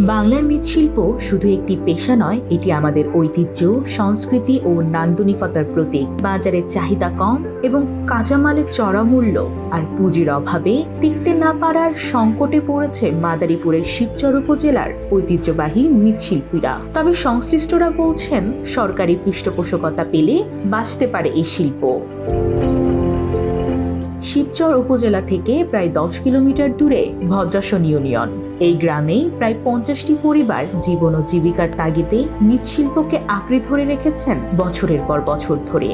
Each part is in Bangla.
বাংলার মৃৎশিল্প শুধু একটি পেশা নয়, এটি আমাদের ঐতিহ্য, সংস্কৃতি ও নান্দনিকতার প্রতীক। বাজারে চাহিদা কম এবং কাঁচামালের চড়া মূল্য। আর পুঁজির অভাবে টিকতে না পারার সংকটে পড়েছে মাদারীপুরের শিবচর উপজেলার ঐতিহ্যবাহী মৃৎশিল্পীরা। তবে সংশ্লিষ্টরা বলছেন, সরকারি পৃষ্ঠপোষকতা পেলে বাঁচতে পারে এই শিল্প। শিবচর উপজেলা থেকে প্রায় দশ কিলোমিটার দূরে ভদ্রাসন ইউনিয়ন। এই গ্রামেই প্রায় পঞ্চাশটি পরিবার জীবন ও জীবিকার তাগিদে মৃৎশিল্পকে আঁকড়ে ধরে রেখেছেন বছরের পর বছর ধরে।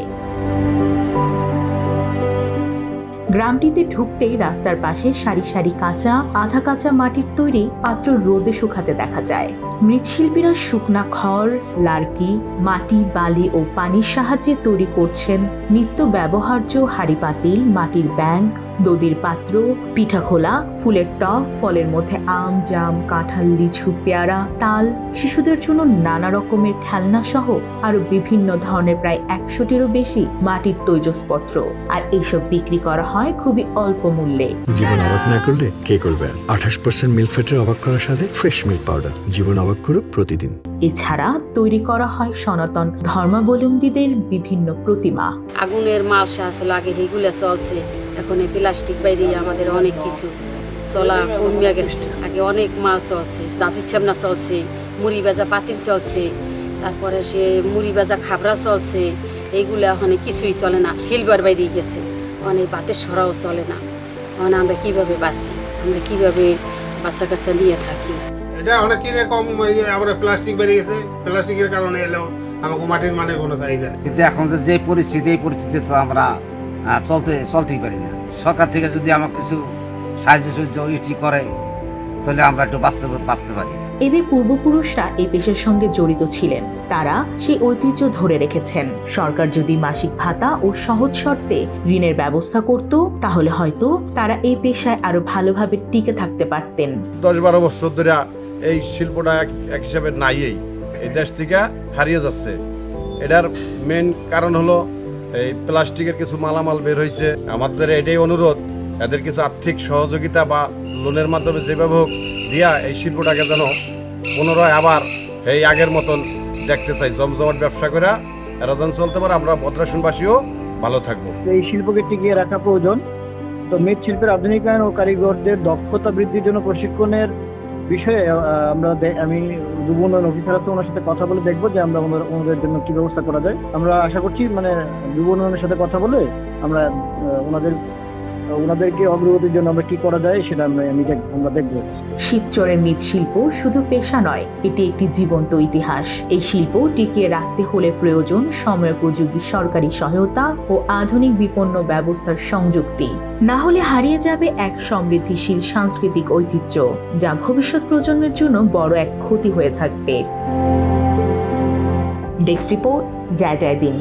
গ্রামটিতে ঢুকতেই রাস্তার পাশে সারি সারি কাঁচা, আধা কাঁচা মাটির তৈরি পাত্র রোদে শুকাতে দেখা যায়। মৃৎশিল্পীরা শুকনা খড় লার্কি মাটি, বালি ও পানির সাহায্যে তৈরি করছেন নিত্য ব্যবহার্য হাড়ি পাতিল মাটির ব্যাংক দদির পাত্র, পিঠা খোলা, ফুলের টব, ফলের মধ্যে আম, জাম, কাঁঠাল, লিচু, পেয়ারা, তাল। শিশুদের জন্য নানা রকমের খেলনা সহ আরও বিভিন্ন ধরনের প্রায় একশোটিরও বেশি মাটির তৈজসপত্র। আর এইসব বিক্রি করা হয় খুবই অল্প মূল্যে। জীবন অবাক না করলে কে করবে? আঠাশ পার্সেন্ট মিল্ক ফ্যাটের অবাক করার সাথে ফ্রেশ মিল্ক পাউডার জীবন অবাক করুক প্রতিদিন। এছাড়া তৈরি করা হয় সনাতন ধর্মাবলম্বীদের বিভিন্ন প্রতিমা। আগুনের মাল আসলে আগে সেগুলো চলছে। এখন এই প্লাস্টিক বাইরে আমাদের অনেক কিছু। চলা কমিয়া গেছে। আগে অনেক মাল চলছে চাচির ছামনা চলছে, মুড়ি বেজা পাতিল চলছে, তারপরে সে মুড়ি বেজা খাবরা চলছে। এইগুলো এখন কিছুই চলে না। সিলভার বাইরে গেছে। অনেক বাতের সরাও চলে না। এখন আমরা কীভাবে বাঁচি? আমরা কীভাবে বাচ্চা কাচ্চা নিয়ে থাকি? এটা অনেক কিনে কম আমরা প্লাস্টিক বেরিয়ে গেছে। প্লাস্টিকের কারণে এলেও আমাকে মাটির মানে কোনো চাহিদা নেই। কিন্তু এখন যে যে পরিস্থিতি এই পরিস্থিতিতে তো আমরা চলতে চলতেই পারি না। সরকার থেকে যদি আমাকে কিছু সাহায্য সাহায্য এটি করে তাহলে আমরা একটু বাঁচতে বাঁচতে পারি। এদের পূর্বপুরুষরা এই পেশার সঙ্গে জড়িত ছিলেন। তারা সেই ঐতিহ্য ধরে রেখেছেন। সরকার যদি মাসিক ভাতা ও সহজ শর্তে ঋণের ব্যবস্থা করত তাহলে হয়তো তারা এই পেশায় আরও ভালোভাবে টিকে থাকতে পারতেন। দশ বারো বছর ধরে এই শিল্পটা এক এক হিসাবে নাই এই দেশ থেকে হারিয়ে যাচ্ছে। এটার মেন কারণ হলো এই প্লাস্টিকের কিছু মালামাল বের হয়েছে। আমাদের এটাই অনুরোধ, এদের কিছু আর্থিক সহযোগিতা বা লোনের মাধ্যমে যেভাবে হোক, দিয়া এই শিল্পটাকে যেন পুনরায় আবার এই আগের মতন দেখতে চাই। জমজমাট ব্যবসা করে এরা যেন চলতে পারে, আমরা ভদ্রাসনবাসীও ভালো থাকব। এই শিল্পকে টিকিয়ে রাখা প্রয়োজন। তো মৃৎশিল্পের আধুনিকায়ন ও কারিগরদের দক্ষতা বৃদ্ধির জন্য প্রশিক্ষণের বিষয়ে আমরা আমি যুব উন্নয়ন অফিসার আছে, ওনার সাথে কথা বলে দেখব যে আমরা ওনাদের জন্য কি ব্যবস্থা করা যায়। আমরা আশা করছি মানে যুব উন্নয়নের সাথে কথা বলে আমরা ওনাদের ওনাদেরকে অগ্রগতির জন্য আমরা কি করা যায় সেটা আমি আমরা দেখব। শিবচরের মৃৎশিল্প শুধু পেশা নয়, এটি একটি জীবন্ত ইতিহাস। এই শিল্প টিকিয়ে রাখতে হলে প্রয়োজন সময়োপযোগী সরকারি সহায়তা ও আধুনিক বিপন্ন ব্যবস্থার সংযুক্তি। না হলে হারিয়ে যাবে এক সমৃদ্ধিশীল সাংস্কৃতিক ঐতিহ্য, যা ভবিষ্যৎ প্রজন্মের জন্য বড় এক ক্ষতি হয়ে থাকবে। ডেস্ক রিপোর্ট, জয় জয় দিন।